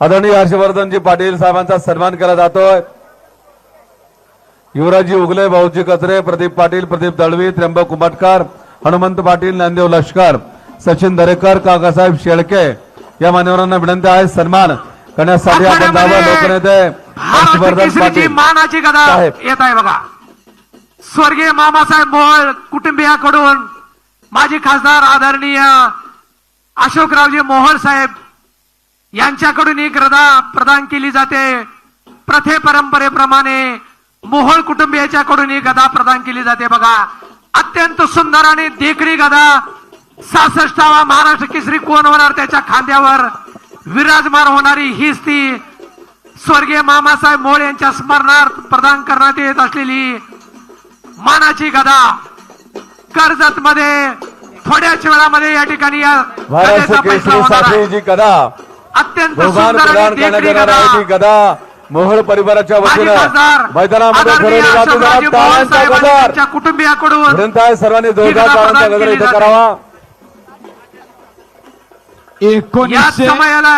आदरणीय हर्षवर्धनजी पाटील साहेबांचा सन्मान केला जातोय युवराजी उगले भाऊजी कचरे प्रदीप पाटील प्रदीप दळवी त्र्यंबक उमटकर हनुमंत पाटील ज्ञानदेव लष्कर सचिन दरेकर काकासाहेब शेळके या मान्यवरांना विनंती आहे सन्मान करण्यासाठी आपण जावं लोकनेते हर्षवर्धन पाटील मानाची गदा. येत आहे बघा स्वर्गीय मामासाहेब मोहोळ कुटुंबियाकडून माजी खासदार आदरणीय अशोकरावजी मोहोळ साहेब यांच्याकडून ही गदा प्रदान केली जाते. प्रथे परंपरेप्रमाणे मोहोळ कुटुंबियाच्याकडून ही गदा प्रदान केली जाते बघा. अत्यंत सुंदर आणि देखणी गदा. सहासष्टावा महाराष्ट्र केसरी कोण होणार त्याच्या खांद्यावर? विराजमान होणारी हीच ती स्वर्गीय मामासाहेब मोळ यांच्या स्मरणार्थ प्रदान करण्यात येत असलेली मानाची गदा. कर्जत मध्ये थोड्याच वेळामध्ये या ठिकाणी जी गदा. अत्यंत प्रदान आणि करण्यात देखणी येणार गदा आहे गदा मोहोळ परिवाराच्या वतीनं. मैदानामध्ये जाते गजर कुटुंबियाकडून विनंती आहे सर्वांनी जोरदार गजर इथे. करावा. या एकोणीसशे समयाला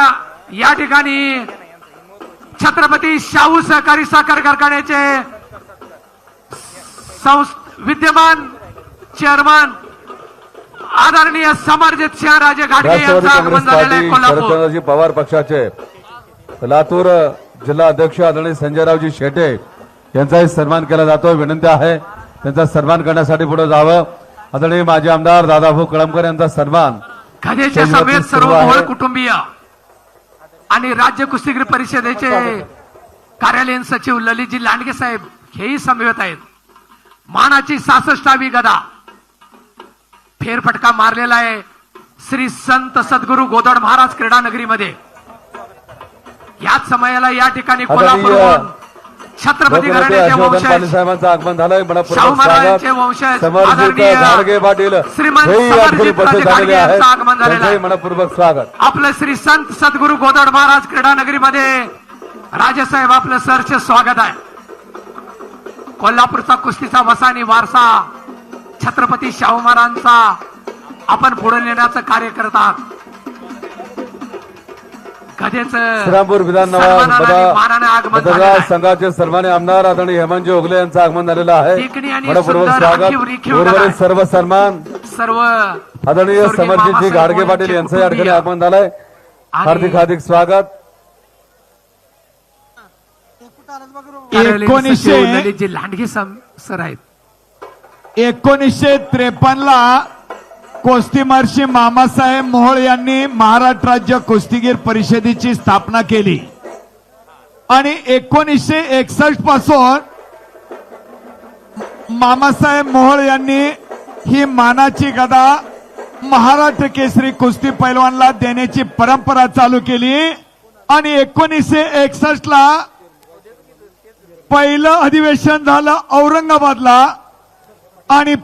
या ठिकाणी छत्रपती शाहू सहकारी साखर कारखान्याचे संस- विद्यमान चेअरमन आदरणीय समरजित सिंह राजे घाटगे यांचं आगमन झालेलं आहे कोल्हापूर. शरदचंद्रजी पवार पक्षाचे. लातूर जिल्हा अध्यक्ष आदरणीय संजयरावजी शेटे यांचाही सन्मान केला जातो विनंती आहे त्यांचा सन्मान करण्यासाठी पुढे जावं. आदरणीय माजी आमदार दादाभाऊ कळमकर यांचा सन्मान खदेच्या सभेत सर्व आहे. मोहोळ कुटुंबीय आणि राज्य कुस्तीगीर परिषदेचे कार्यालयीन सचिव ललितजी लांडगे साहेब हेही समवेत आहेत. मानाची सासष्टावी गदा. फेरफटका मारलेला आहे. श्री संत सद्गुरू गोदड महाराज क्रीडा नगरीमध्ये याच समयाला या ठिकाणी कोल्हापूरहून छत्रपती घराण्याचे हर्षवर्धन वंशज पाटील साहेबांचं आगमन झालंय. महाराजांचे वंशज आदरणीय पाटील श्रीमंत यांचं आगमन झालेलं आहे. मनपूर्वक स्वागत. आपलं श्री संत सद्गुरू गोदड महाराज क्रीडा नगरीमध्ये राजेसाहेब आपलं सरचे स्वागत आहे. कोल्हापूरचा कुस्तीचा वसानी वारसा छत्रपती शाहू महाराजांचा आपण पुढे नेण्याचं कार्य करत आहात. श्रीरामपूर विधानसभा. संघाचे सन्मान्य आमदार आदरणीय हेमंतजी ओगले यांचं आगमन झालेलं आहे. मनपूर्वक स्वागत. उर्वरित. सर्व सन्मान. सर्व आदरणीय समर्जितजी मोरे पाटील यांचे या ठिकाणी. आगमन झालंय. हार्दिक हार्दिक स्वागत. एकोणीसशे- ललितजी लांडगे सर आहेत. एकोणीसशे त्रेपन्नला कोस्तीमर्षी कुस्ती महर्षी मामासाहेब मोहोळ यांनी महाराष्ट्र राज्य कुस्तीगीर परिषदेची स्थापना केली. आणि एकोणीसशे एकसष्टपासून मामासाहेब मोहोळ यांनी ही मानाची गदा महाराष्ट्र केसरी कुस्ती पैलवानला देण्याची परंपरा चालू केली. आणि एकोणीसशे एकसष्ट ला पहिलं अधिवेशन झालं औरंगाबादला. आणि